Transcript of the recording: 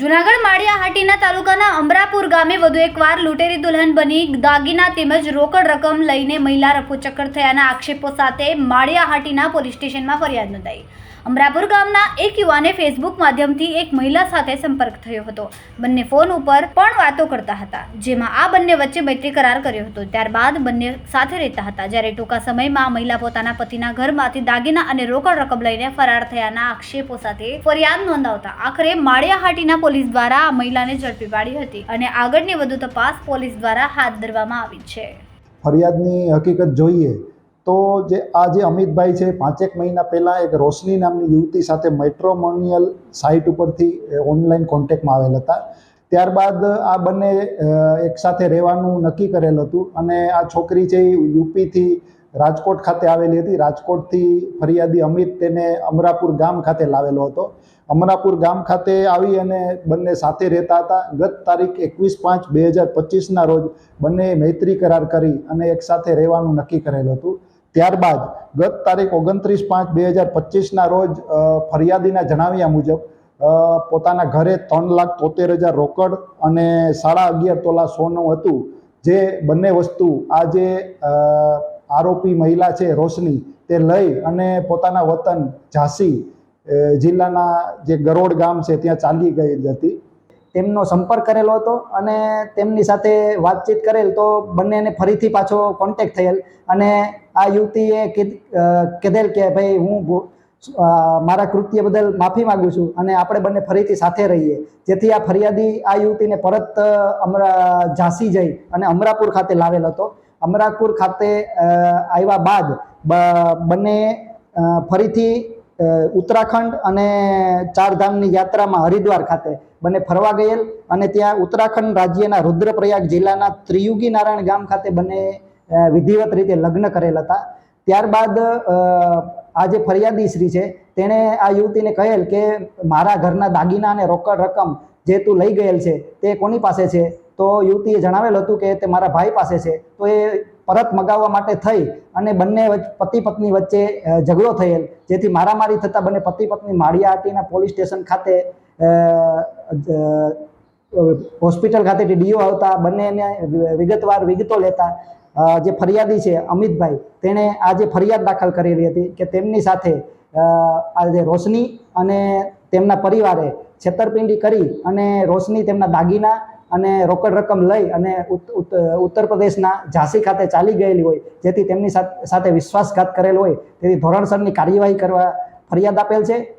જુનાગઢ માળિયા હાટીના તાલુકાના અમરાપુર ગામે વધુ એકવાર લૂંટેરી દુલ્હન બની દાગીના તેમજ રોકડ રકમ લઈને મહિલા રફોચક્કર થયાના આક્ષેપો સાથે માળિયા હાટીના પોલીસ સ્ટેશનમાં ફરિયાદ નોંધાઈ. અમરાપુર ગામના એક યુવાને ફેસબુક માધ્યમથી એક મહિલા સાથે સંપર્ક થયો હતો. બંને ફોન ઉપર પણ વાતો કરતા હતા, જેમાં આ બંને વચ્ચે મૈત્રી કરાર કર્યો હતો. ત્યારબાદ બંને સાથે રહેતા હતા. જ્યારે ટૂંકા સમયમાં મહિલા પોતાના પતિના ઘરમાંથી દાગીના અને રોકડ રકમ લઈને ફરાર થયાના આક્ષેપો સાથે ફરિયાદ નોંધાવતા આખરે માળિયાહાટીના પોલીસ દ્વારા આ મહિલાને ઝડપી પાડી હતી અને આગળની વધુ તપાસ પોલીસ દ્વારા હાથ ધરવામાં આવી છે. ફરિયાદની હકીકત જોઈએ તો જે આ જે અમિતભાઈ છે, પાંચેક મહિના પહેલાં એક રોશની નામની યુવતી સાથે મેટ્રોમોનિયલ સાઇટ ઉપરથી ઓનલાઈન કોન્ટેક્ટમાં આવેલ હતા. ત્યારબાદ આ બંને એકસાથે રહેવાનું નક્કી કરેલ હતું અને આ છોકરી છે એ યુપીથી રાજકોટ ખાતે આવેલી હતી. રાજકોટથી ફરિયાદી અમિત તેને અમરાપુર ગામ ખાતે લાવેલો હતો. અમરાપુર ગામ ખાતે આવી અને બંને સાથે રહેતા હતા. ગત તારીખ એકવીસ પાંચ બે હજાર પચીસના રોજ બંને મૈત્રી કરાર કરી અને એકસાથે રહેવાનું નક્કી કરેલું હતું. ત્યારબાદ ગત તારીખ ઓગણત્રીસ પાંચ બે હજાર પચીસના રોજ ફરિયાદીના જણાવ્યા મુજબ પોતાના ઘરે ત્રણ લાખ તોતેર હજાર રોકડ અને સાડા અગિયાર તોલા સોનું હતું. જે બંને વસ્તુ આ જે આરોપી મહિલા છે રોશની, તે લઈ અને પોતાના વતન ઝાંસી જિલ્લાના જે ગરોડ ગામ છે ત્યાં ચાલી ગઈ હતી. તેમનો સંપર્ક કરેલો હતો અને તેમની સાથે વાતચીત કરેલ તો બંનેને ફરીથી પાછો કોન્ટેક્ટ થયેલ અને આ યુવતીએ કીધ- કીધેલ કે ભાઈ હું મારા કૃત્ય બદલ માફી માગું છું અને આપણે બંને ફરીથી સાથે રહીએ. જેથી આ ફરિયાદી આ યુવતીને પરત અમરા, ઝાંસી જઈ અને અમરાપુર ખાતે લાવેલ હતો. અમરાપુર ખાતે આવ્યા બાદ બંને ફરીથી ઉત્તરાખંડ અને ચારધામની યાત્રામાં હરિદ્વાર ખાતે બંને ફરવા ગયેલ અને ત્યાં ઉત્તરાખંડ રાજ્યના રુદ્રપ્રયાગ જિલ્લાના ત્રિયુગી નારાયણ ગામ ખાતે બંને વિધિવત રીતે લગ્ન કરેલ હતા. ત્યારબાદ આ જે ફરિયાદી શ્રી છે, તેણે આ યુવતીને કહેલ કે, મારા ઘરના દાગીના અને રોકડ રકમ જે તું લઈ ગયેલ છે, તે કોની પાસે છે? તો યુવતીએ જણાવેલ હતું કે તે મારા ભાઈ પાસે છે. તો એ પરત મગાવવા માટે થઈ અને બંને પતિ પત્ની વચ્ચે ઝઘડો થયેલ. જેથી મારામારી થતાં બંને પતિ પત્ની માળિયાહાટીના પોલીસ સ્ટેશન ખાતે હોસ્પિટલ ખાતે ડીઓ આવતા બંનેને વિગતવાર વિગતો લેતા જે ફરિયાદી છે અમિતભાઈ, તેણે આ જે ફરિયાદ દાખલ કરેલી હતી કે તેમની સાથે આજે રોશની અને તેમના પરિવારે છેતરપિંડી કરી અને રોશની તેમના દાગીના અને રોકડ રકમ લઈ અને ઉત- ઉત- ઉત્તર પ્રદેશના ઝાંસી ખાતે ચાલી ગયેલી હોય, જેથી તેમની સાથે વિશ્વાસઘાત કરેલ હોય, તેથી ધોરણસરની કાર્યવાહી કરવા ફરિયાદ આપેલ છે.